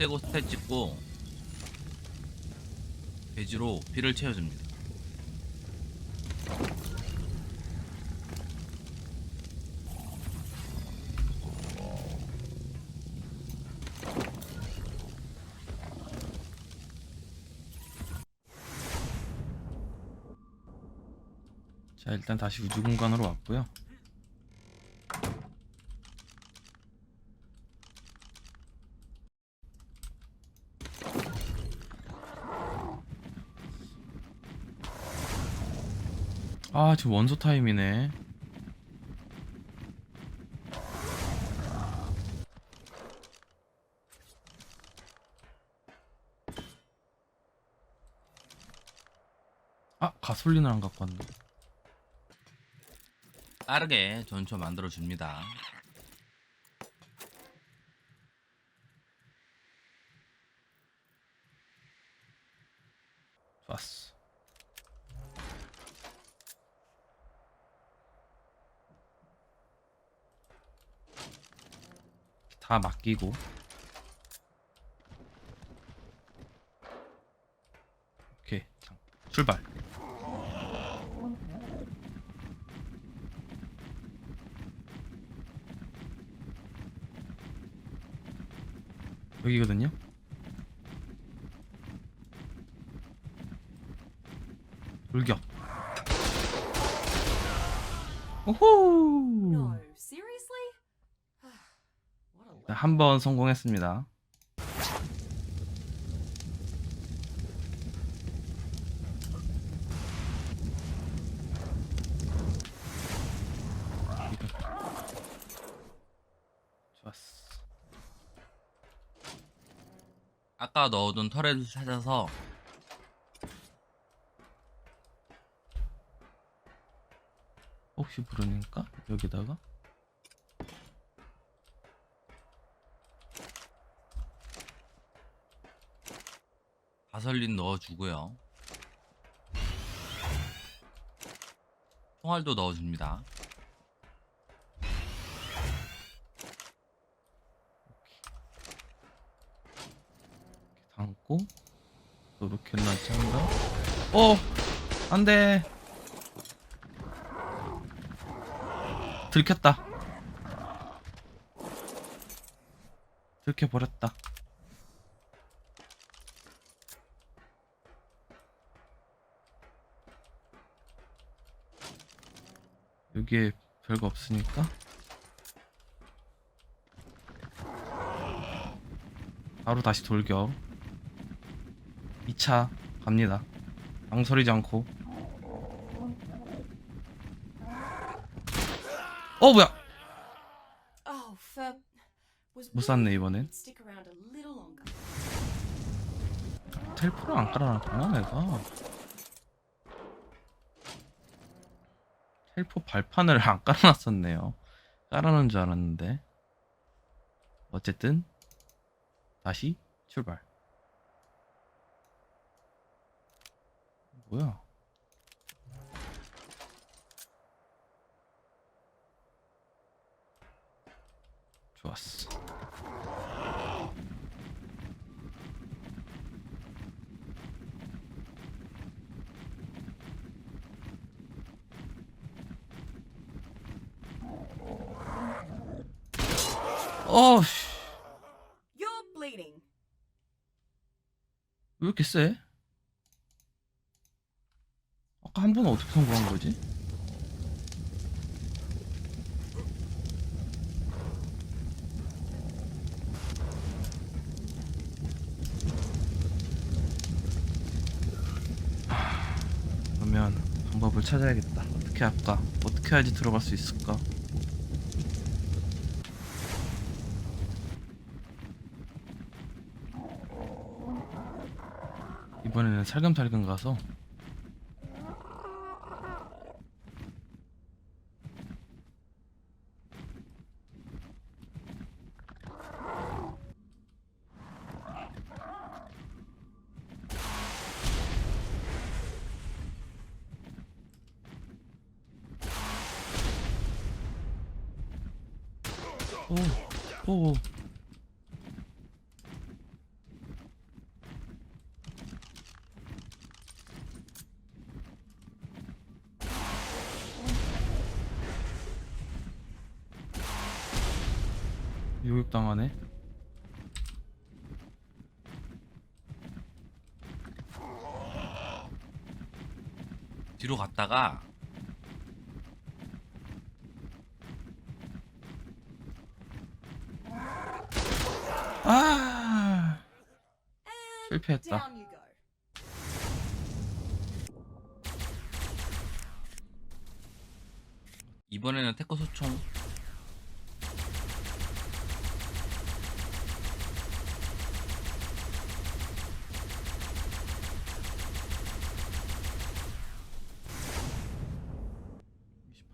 떼고 스탯 찍고 배지로 피를 채워줍니다. 자 일단 다시 우주 공간으로 왔고요. 아 지금 원소 타임이네. 아 가솔린을 안 갖고 왔네. 빠르게 전초 만들어 줍니다. 좋았어. 다 맡기고. 오케이 자, 출발. 여기거든요? 돌격. 오호 한 번 성공했습니다. 좋았어. 아까 넣어둔 터렛을 찾아서 혹시 부르니까 여기다가 가솔린 넣어주고요. 총알도 넣어줍니다. 담고 또 로켓 런치 한다. 어, 안돼. 들켰다. 들켜 버렸다. 여기에 별거 없으니까. 바로 다시 돌격. 2차 갑니다. 망설이지 않고. 어 뭐야? Oh, 못 샀네 이번엔. 텔포를 안 깔아놨구나 내가 텔포 발판을 안 깔아놨었네요. 깔아놓은 줄 알았는데. 어쨌든 다시 출발. 뭐야? 좋았어 bleeding. 왜 이렇게 세? 아까 한 번은 어떻게 성공한 거지? 하, 그러면 방법을 찾아야겠다. 어떻게 할까? 어떻게 해야지 들어갈 수 있을까? 살금살금 가서. 오, 오, 요격당하네. 뒤로 갔다가 아 실패했다. 이번에는 태코 소총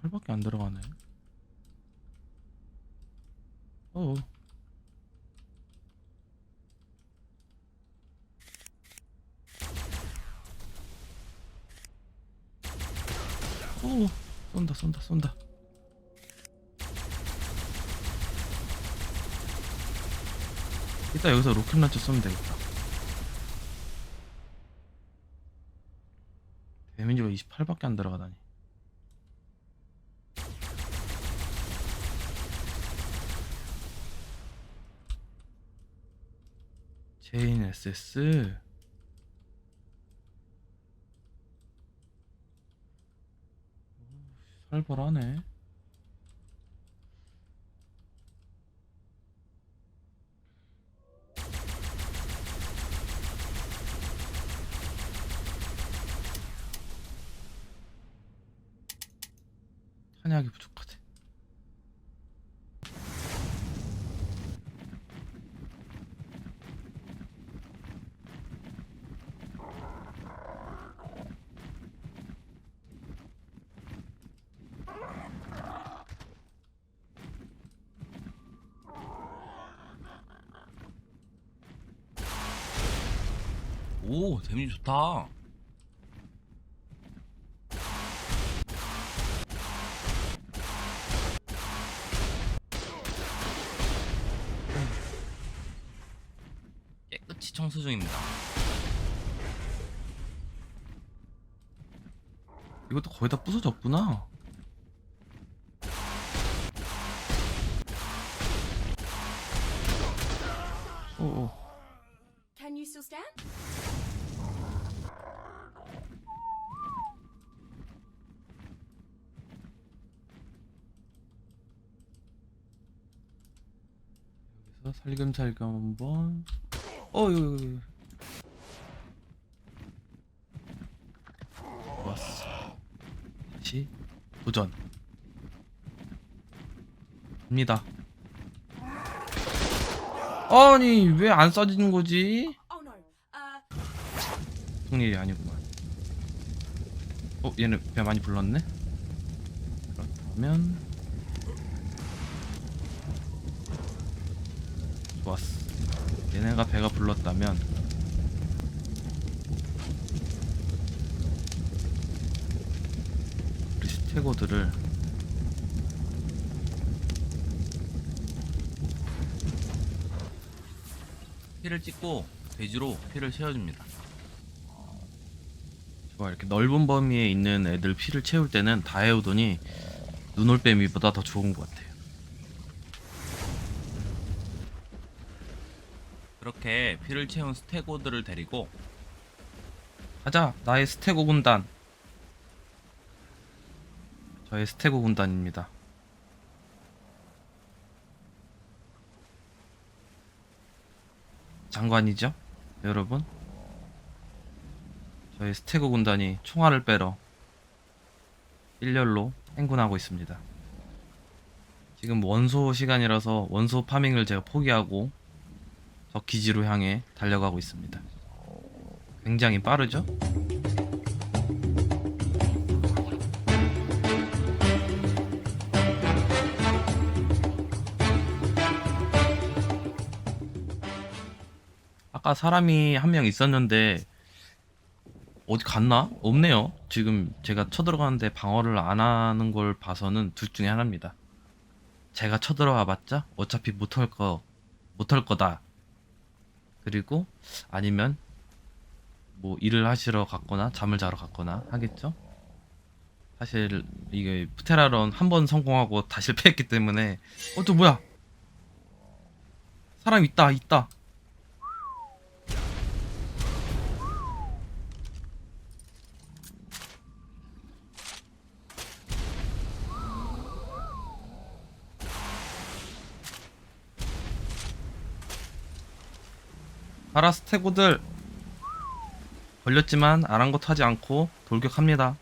팔밖에 안 들어가네. 어. 오, 쏜다, 쏜다, 쏜다. 이따 여기서 로켓 런처 쏘면 되겠다. 데미지가 28밖에 안 들어가다니. 제인 SS 오, 살벌하네. 탄약이 부족하대 오 데미지 좋다. 깨끗이 청소 중입니다. 이것도 거의 다 부서졌구나 살금살금 한번 어 이거. 좋았어 다시 도전 갑니다 아니 왜안 쏴지는 거지? Oh no. Uh, 무슨 일이 아니구만 어 얘는 배 많이 불렀네 그렇다면 좋았어 얘네가 배가 불렀다면 우리 스테고들을 피를 찍고 돼지로 피를 채워줍니다. 좋아 이렇게 넓은 범위에 있는 애들 피를 채울 때는 다해오더니 눈올빼미보다 더 좋은 것 같아요 그렇게 피를 채운 스테고들을 데리고 가자. 나의 스테고 군단. 저의 스테고 군단입니다. 장관이죠? 여러분? 저희 스테고 군단이 총알을 빼러 일렬로 행군하고 있습니다. 지금 원소 시간이라서 원소 파밍을 제가 포기하고 저 기지로 향해 달려가고 있습니다 굉장히 빠르죠? 아까 사람이 한 명 있었는데 어디 갔나? 없네요. 지금 제가 쳐들어가는데 방어를 안 하는 걸 봐서는 둘 중에 하나입니다. 제가 쳐들어와 봤자 어차피 못할 거 못할 거다. 그리고 아니면 뭐 일을 하시러 갔거나 잠을 자러 갔거나 하겠죠. 사실 이게 푸테라론 한 번 성공하고 다 실패했기 때문에 어 또 뭐야? 사람 있다 있다 아라스테고들 걸렸지만 아랑곳하지 않고 돌격합니다.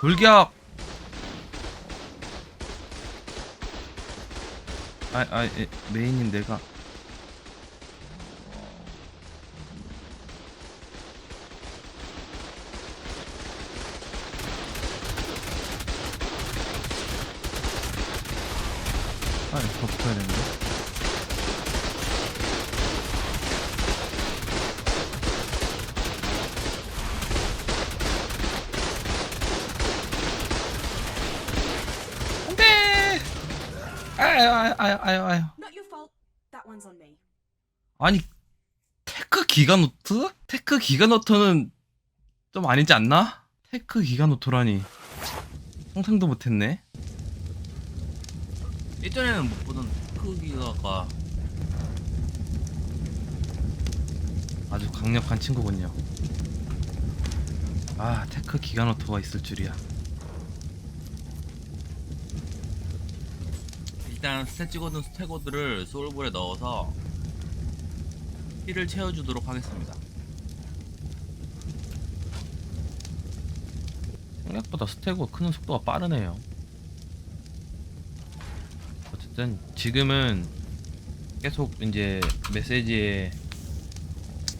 돌격! 아, 아, 예, 메인인 내가 아, 이거 붙어야 되는데. 안 돼! 아유, 아유, 아유, 아유, 아유. Not your fault. That one's on me. 아니 테크 기가노트? 테크 기가노트는 좀 아니지 않나? 테크 기가노트라니 상상도 못했네 예전에는 못 보던 크기가 아주 강력한 친구군요. 아 테크 기가노트가 있을 줄이야. 일단 스탯 찍어둔 스테고들을 소울볼에 넣어서 피를 채워주도록 하겠습니다. 생각보다 스태그가 크는 속도가 빠르네요 어쨌든 지금은 계속 이제 메시지에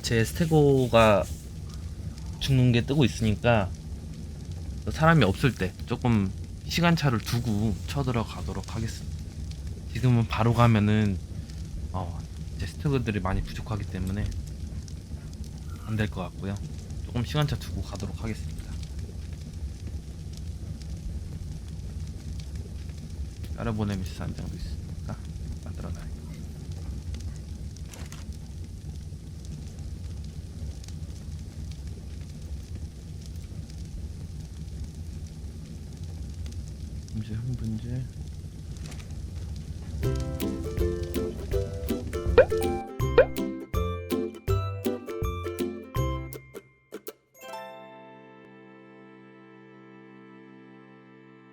제 스테고가 죽는 게 뜨고 있으니까 사람이 없을 때 조금 시간차를 두고 쳐들어가도록 하겠습니다. 지금은 바로 가면은 어, 이제 스태그들이 많이 부족하기 때문에 안 될 것 같고요. 조금 시간차 두고 가도록 하겠습니다. 따라보내 미스 한 장도 있으니까 만들어놔요. 분재 흥분재